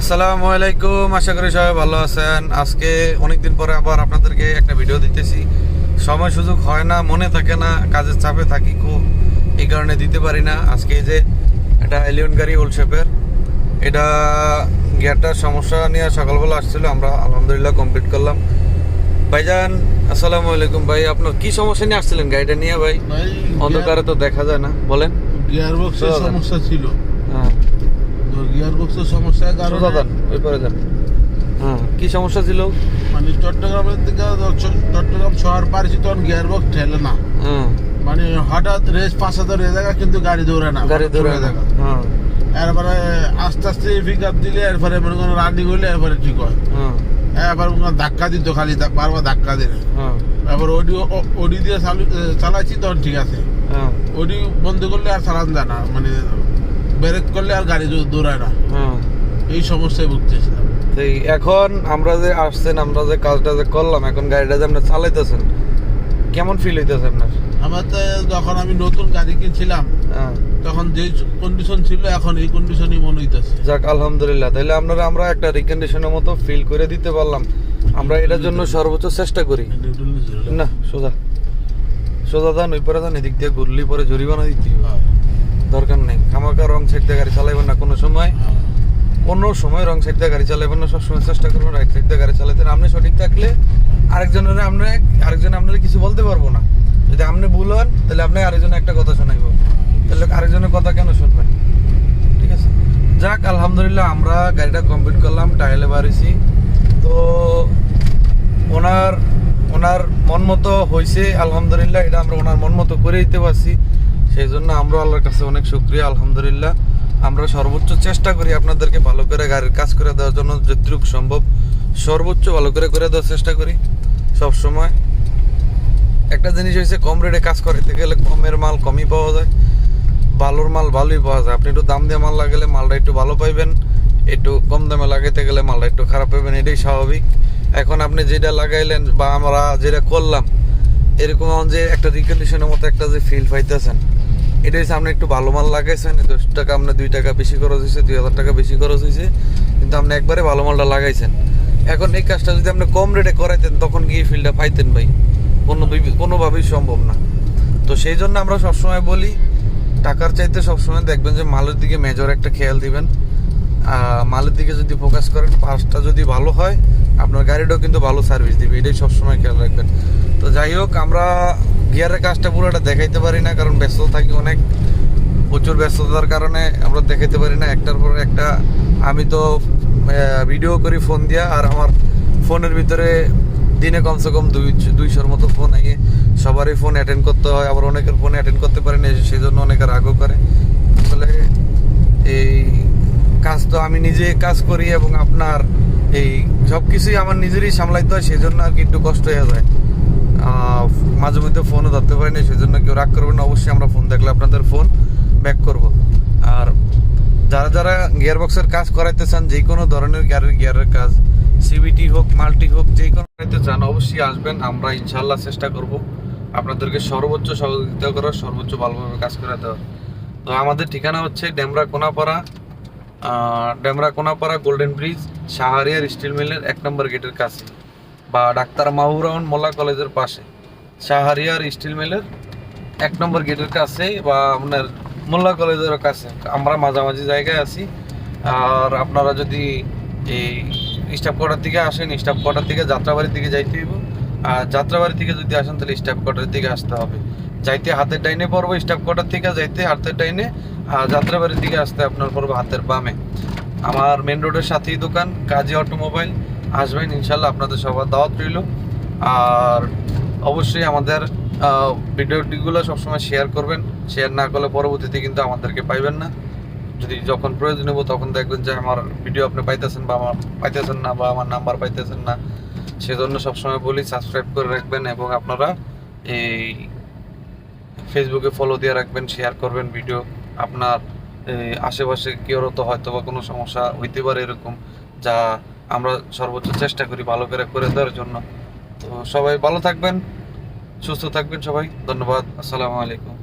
আসসালামু আলাইকুম আশা করি সবাই ভালো আছেন। আজকে অনেকদিন পরে আবার আপনাদেরকে একটা ভিডিও দিতেছি। সময় সুযোগ হয় না মনে থাকে না কাজের চাপে থাকি খুব এই কারণে দিতে পারি না। আজকে এই যে এটা এলিয়ন গাড়ি ওল্ড শেপের এটা গিয়ারটার সমস্যা নিয়ে সকালবেলা আসছিল আমরা আলহামদুলিল্লাহ কমপ্লিট করলাম। ভাইজান আসসালামু আলাইকুম ভাই আপনার কি সমস্যা নিয়ে আসছিলেন গাড়িটা নিয়ে ভাই? অন্ধকারে তো দেখা যায় না বলেন। গিয়ার বক্সের সমস্যা ছিল। হ্যাঁ। তো গিয়ার বক্সের সমস্যার কারণে দেন ওই পরে দেন হ্যাঁ কি সমস্যা ছিল? মানে চট্টগ্রামের চ- চট্টগ্রাম শহর পারছি তখন গিয়ার বক্স ঠেলে না। হ্যাঁ। মানে হঠাৎ রেস পাঁচ হাজার এ জায়গা কিন্তু গাড়ি দৌড়ে না। গাড়ি পুরো জায়গা হ্যাঁ। এরপরে আস্তে আস্তে পিক আপ দিলে এরপরে মনে করেন রানিং হইলে এরপরে ঠিক হয়। হ্যাঁ। এবার ধাক্কা দিত খালি বারবার ধাক্কা দিলে। হ্যাঁ। এবার ওডি ওডি দিয়ে চালাইছি তখন ঠিক আছে। হ্যাঁ। ওডি বন্ধ করলে আর চালান যায় না মানে ব্রেক করলে আর গাড়ি দৌড়ায় না। হ্যাঁ। এই সমস্যায় ভুগতেছিলাম। এখন আমরা যে আসছেন আমরা যে কাজটা যে করলাম এখন গাড়িটা যে আপনি চালাইতেছেন কেমন ফিল হইতেছে আপনার? আমার তো যখন আমি নতুন গাড়ি কিনছিলাম হ্যাঁ। তখন যে কন্ডিশন ছিল এখন এই কন্ডিশনই মনে হইতেছে। যাক আলহামদুলিল্লাহ। তাহলে আপনারা আমরা একটা রিকন্ডিশনের মতো ফিল করে দিতে পারলাম। আমরা এটার জন্য সর্বোচ্চ চেষ্টা করি। না সোজা। সোজা যান ওই পরে যান এদিক দিয়ে ঘুরলি পরে জরিমানা দিতে হবে। দরকার নেই। খামাকা রং সাইড দিয়ে গাড়ি চালাইবেন না কোনো সময়। কোনো সময় রং সাইড দিয়ে গাড়ি চালাবেন না সবসময় চেষ্টা করবেন রাইট সাইড দিয়ে গাড়ি চালাতে আপনি সঠিক থাকলে আরেকজনের আপনি আরেকজন আপনার কিছু বলতে পারব না। যদি আপনি ভুল হন তাহলে আপনি আরেকজনে একটা কথা শোনাইব। তাহলে আরেকজনের কথা কেন শুনবেন? ঠিক আছে? যাক আলহামদুলিল্লাহ আমরা গাড়িটা কমপ্লিট করলাম টাইলে বাড়িছি তো ওনার ওনার মন মতো হয়েছে আলহামদুলিল্লাহ এটা আমরা ওনার মন মতো করে দিতে পারছি। সেই জন্য আমরা আল্লাহর কাছে অনেক শুক্রিয়া, আলহামদুলিল্লাহ। আমরা সর্বোচ্চ চেষ্টা করি আপনাদেরকে ভালো করে গাড়ির কাজ করে দেওয়ার জন্য যতটুকু সম্ভব। সর্বোচ্চ ভালো করে করে দেওয়ার চেষ্টা করি সব সময় একটা জিনিস হয়েছে কম রেটে কাজ করতে গেলে কমের মাল কমই পাওয়া যায়। ভালোর মাল ভালোই পাওয়া যায়। আপনি একটু দাম দিয়ে মাল লাগালে মালটা একটু ভালো পাইবেন। একটু কম দামে লাগাইতে গেলে মালটা একটু খারাপ পাইবেন, এটাই স্বাভাবিক। এখন আপনি যেটা লাগাইলেন বা আমরা যেটা করলাম, এরকম যে একটা রিকন্ডিশনের মতো একটা যে ফিল পাইতেছেন এটা হচ্ছে আপনি একটু ভালো মাল লাগাইছেন দশ টাকা আপনার দুই টাকা বেশি খরচ হয়েছে, দুই হাজার টাকা বেশি খরচ হয়েছে, কিন্তু আপনি একবারে ভালো মালটা লাগাইছেন। এখন এই কাজটা যদি আপনি কম রেটে করাইতেন, তখন গিয়ে ফিল্ডটা পাইতেন ভাই? কোনো কোনোভাবেই সম্ভব না। তো সেই জন্য আমরা সবসময় বলি, টাকার চাইতে সবসময় দেখবেন যে মালের দিকে মেজর একটা খেয়াল দিবেন। মালের দিকে যদি ফোকাস করেন, পাঁচটা যদি ভালো হয়, আপনার গাড়িটাও কিন্তু ভালো সার্ভিস দিবে, এটাই সবসময় খেয়াল রাখবেন। তো যাই হোক, আমরা গিয়ারের কাজটা পুরোটা দেখাইতে পারি না, কারণ ব্যস্ত থাকি অনেক। প্রচুর ব্যস্ততার কারণে আমরা দেখাইতে পারি না। একটার পর একটা আমি তো ভিডিও করি ফোন দিয়া, আর আমার ফোনের ভিতরে দিনে কমসে কম দুই, দুইশোর মতো ফোন আগে সবারই ফোন অ্যাটেন্ড করতে হয়। আবার অনেকের ফোন অ্যাটেন্ড করতে পারে না সেই জন্য অনেকে রাগও করে। আসলে এই কাজ তো আমি নিজে কাজ করি এবং আপনার এই সব কিছুই আমার নিজেরই সামলাইতে হয় সেই জন্য আর কি একটু কষ্ট হয়ে যায়। মাঝে মধ্যে ফোনও ধরতে পারি না সেই জন্য কেউ রাগ করবেন না। অবশ্যই আমরা ফোন দেখলে আপনাদের ফোন ব্যাক করব। আর যারা যারা গিয়ার বক্সের কাজ করাইতে চান, যে কোনো ধরনের গিয়ারের গিয়ারের কাজ সিবিটি হোক মাল্টি হোক, যে কোনো করাইতে চান, অবশ্যই আসবেন। আমরা ইনশাল্লাহ চেষ্টা করব আপনাদেরকে সর্বোচ্চ সহযোগিতা করার, সর্বোচ্চ ভালোভাবে কাজ করে দেওয়ার তো আমাদের ঠিকানা হচ্ছে Demra Konapara Demra Konapara golden bridge Shahriar steel মিলের এক নম্বর গেটের কাছে। বা ডাক্তার মাহুর রহমান মোল্লা কলেজের পাশে। শাহরিয়ার স্টিল মিলের এক নম্বর গেটের কাছে বা আপনার মোল্লা কলেজের কাছে। আমরা মাঝামাঝি জায়গায় আছি। আর আপনারা যদি এই স্টাফ কোয়ার্টার থেকে আসেন স্টাফ কোয়ার্টার থেকে যাত্রাবাড়ির দিকে যাইতে হইব। আর যাত্রাবাড়ি থেকে যদি আসেন, তাহলে স্টাফ কোয়ার্টারের দিকে আসতে হবে। যাইতে হাতের ডাইনে পড়ব স্টাফ কোয়ার্টার থেকে যাইতে হাতের ডাইনে, আর যাত্রাবাড়ির দিকে আসতে আপনার পড়ব হাতের বামে। আমার মেন রোডের সাথেই দোকান, কাজী অটোমোবাইল। আসবেন, ইনশাল্লাহ আপনাদের সবার দাওয়াত রইল। আর অবশ্যই আমাদের ভিডিওটিগুলো সবসময় শেয়ার করবেন। শেয়ার না করলে পরবর্তীতে কিন্তু আমাদেরকে পাইবেন না। যদি যখন প্রয়োজন হব তখন দেখবেন যে আমার ভিডিও আপনি পাইতেছেন বা আমার পাইতেছেন না বা আমার নাম্বার পাইতেছেন না। সেজন্য সবসময় বলি সাবস্ক্রাইব করে রাখবেন এবং আপনারা এই ফেসবুকে ফলো দিয়ে রাখবেন শেয়ার করবেন ভিডিও আপনার আশেপাশে কেউ তো হয়তো বা কোনো সমস্যা হইতে পারে এরকম, যা আমরা সর্বোচ্চ চেষ্টা করি ভালো করে করে দেওয়ার জন্য। তো সবাই ভালো থাকবেন, সুস্থ থাকবেন সবাই। ধন্যবাদ, আসসালামু আলাইকুম।